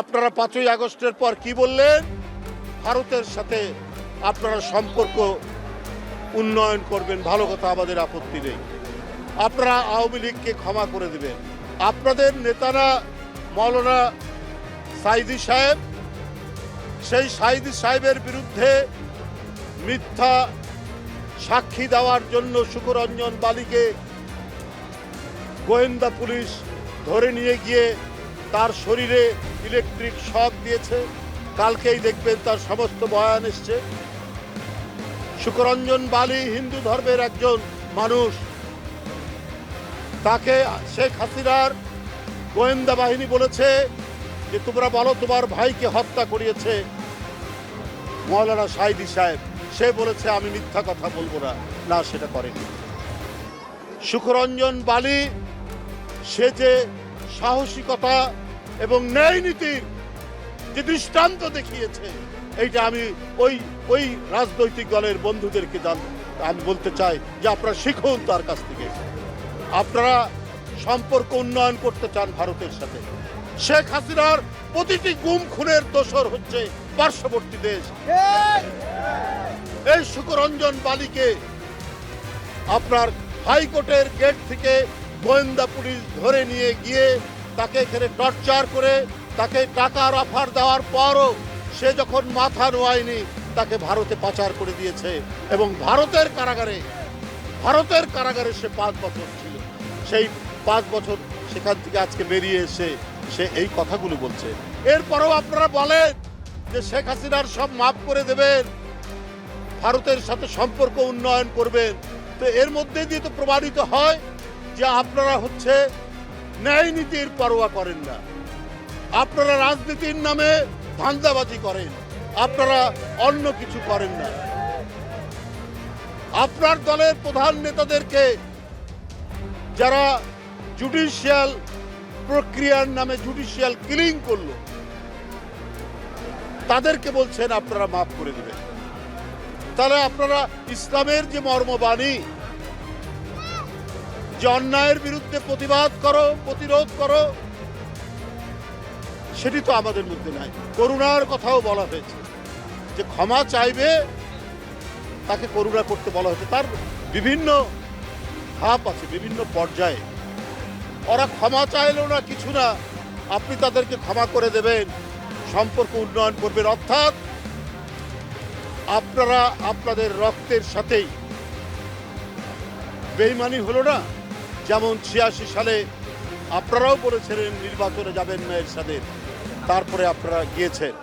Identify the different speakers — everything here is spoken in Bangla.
Speaker 1: আপনারা পাঁচই আগস্টের পর কি বললেন? ভারতের সাথে আপনারা সম্পর্ক উন্নয়ন করবেন, ভালো কথা, আমাদের আপত্তি নেই। আপনারা আওয়ামী লীগকে ক্ষমা করে দেবেন। আপনাদের নেতারা মৌলানা সাইদি সাহেব, সেই সাইদি সাহেবের বিরুদ্ধে মিথ্যা সাক্ষী দেওয়ার জন্য সুকরঞ্জন বালিকে গোয়েন্দা পুলিশ ধরে নিয়ে গিয়ে তার শরীরে ইলেকট্রিক শক দিয়েছে। কালকেই দেখবেন তার সমস্ত বয়ান এসছে। সুকরঞ্জন বালি হিন্দু ধর্মের একজন মানুষ। তাকে শেখ হাসিনার গোয়েন্দা বাহিনী বলেছে যে, তোমরা বলো তোমার ভাইকে হত্যা করিয়েছে মৌলানা সাইদি সাহেব। সে বলেছে, আমি মিথ্যা কথা বলব না। না, সেটা করেনি। সুখরঞ্জন বালি, সে যে সাহসিকতা এবং ন্যায় নীতির যে দৃষ্টান্ত দেখিয়েছে, এইটা আমি ওই ওই রাজনৈতিক দলের বন্ধুদেরকে আমি বলতে চাই যে আপনারা শিখুন তার কাছ থেকে। আপনারা সম্পর্ক উন্নয়ন করতে চান ভারতের সাথে। শেখ হাসিনার প্রতিটি গুম খুনের দোষর হচ্ছে পার্শ্ববর্তী দেশ। এই সুকরঞ্জন বালিকে আপনার হাইকোর্টের গেট থেকে গোয়েন্দা পুলিশ ধরে নিয়ে গিয়ে তাকে এখানে টর্চার করে তাকে টাকার অফার দেওয়ার পরও সে যখন মাথা নোয়ায়নি, তাকে ভারতে পাচার করে দিয়েছে এবং ভারতের কারাগারে ভারতের কারাগারে সে পাঁচ বছর ছিল। সেই পাঁচ বছর সেখান থেকে আজকে বেরিয়ে এসে সে এই কথাগুলো বলছে। এরপরেও আপনারা বলেন যে শেখ হাসিনার সব মাফ করে দেবেন, ভারতের সাথে সম্পর্ক উন্নয়ন করবেন। তো এর মধ্যে দিয়ে তো প্রমাণিত হয় যে আপনারা হচ্ছে ন্যায় নীতির পরোয়া করেন না। আপনারা রাজনীতির নামে ধান্দাবাজি করেন। আপনারা অন্য কিছু করেন না। আপনার দলের প্রধান নেতাদেরকে যারা জুডিশিয়াল প্রক্রিয়ার নামে জুডিশিয়াল কিলিং করল, তাদেরকে বলছেন আপনারা মাফ করে দেবেন। তাহলে আপনারা ইসলামের যে মর্মবাণী যে অন্যায়ের বিরুদ্ধে প্রতিবাদ করো, প্রতিরোধ করো, সেটি তো আমাদের মধ্যে নাই। করুণার কথাও বলা হয়েছে যে ক্ষমা চাইবে, তাকে করুণা করতে বলা হয়েছে। তার বিভিন্ন ধাপ আছে, বিভিন্ন পর্যায়ে। ওরা ক্ষমা চাইলেও না কিছু না, আপনি তাদেরকে ক্ষমা করে দেবেন, সম্পর্ক উন্নয়ন করবেন। অর্থাৎ আপনারা আপনাদের রক্তের সাথেই বেইমানি হলো না? যেমন ছিয়াশি সালে আপনারাও বলেছিলেন নির্বাচনে যাবেন এর সাথে তারপরে আপনারা গিয়েছেন।